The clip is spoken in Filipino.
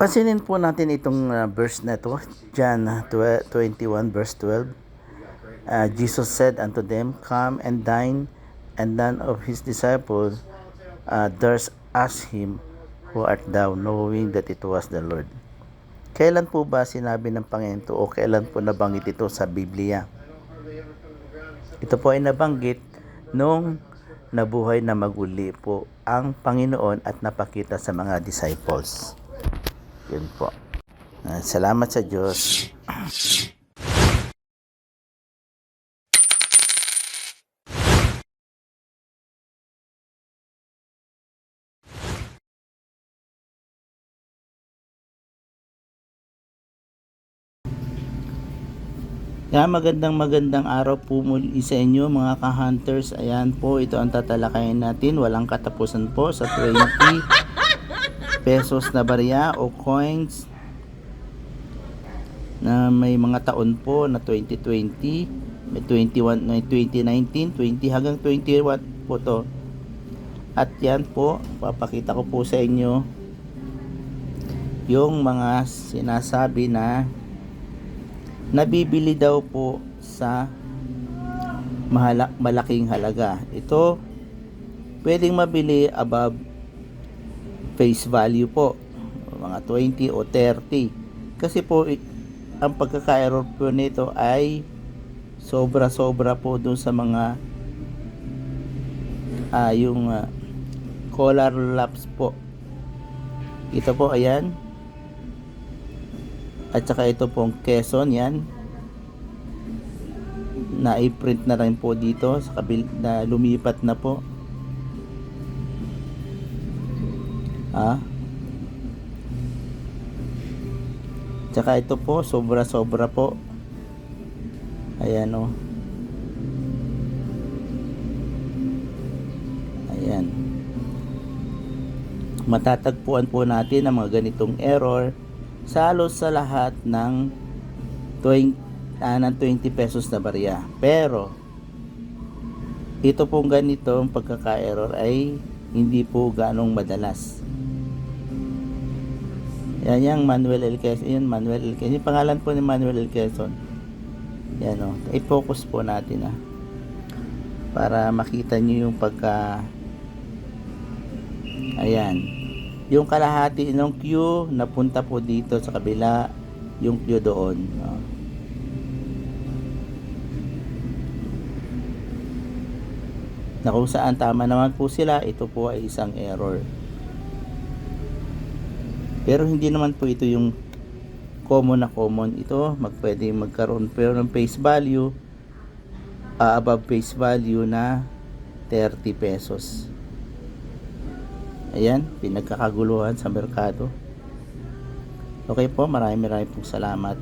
Pansinin po natin itong uh, verse na to, John uh, 12 21 verse 12. Uh, Jesus said unto them, Come and dine, and none of his disciples uh, durst ask him, Who art thou, knowing that it was the Lord. Kailan po ba sinabi ng Panginoon o kailan po nabanggit ito sa Biblia? Ito po ay nabanggit nung nabuhay na maguli po ang Panginoon at napakita sa mga disciples. Yun po. Ah, Salamat sa Diyos. Yan, magandang magandang araw po muli sa inyo mga ka-hunters. Ayan po, ito ang tatalakayin natin. Walang katapusan po sa 20 pesos na barya o coins na may mga taon po na 2020, may 21, may 2019, 20 hanggang 21 po to. At yan po, papakita ko po sa inyo yung mga sinasabi na nabibili daw po sa mahala, malaking halaga. Ito, pwedeng mabili above face value po. Mga 20 o 30. Kasi po, i- ang pagkaka-error po nito ay sobra-sobra po dun sa mga ah, yung ah, collar laps po. Ito po, ayan. At saka ito pong Quezon, yan. Na i-print na rin po dito sa kabil na lumipat na po. Ah. Tsaka ito po, sobra-sobra po. Ayan o. Ayan. Matatagpuan po natin ang mga ganitong error sa halos sa lahat ng 20, ah, ng 20 pesos na barya. Pero, ito pong ganitong pagkaka-error ay hindi po ganong madalas. Yan yung Manuel L. Quezon. Yan, Manuel L. Quezon. Yung pangalan po ni Manuel L. Quezon. Yan o. I-focus po natin ah. Para makita nyo yung pagka... Ayan. Yung kalahati ng Q napunta po dito sa kabila. Yung Q doon. Oh. Na kung saan tama naman po sila, ito po ay isang error. Pero hindi naman po ito yung common na common ito. Magpwede magkaroon pero ng face value ah, above face value na 30 pesos. Ayan, pinagkakaguluhan sa merkado. Okay po, maraming maraming pong salamat.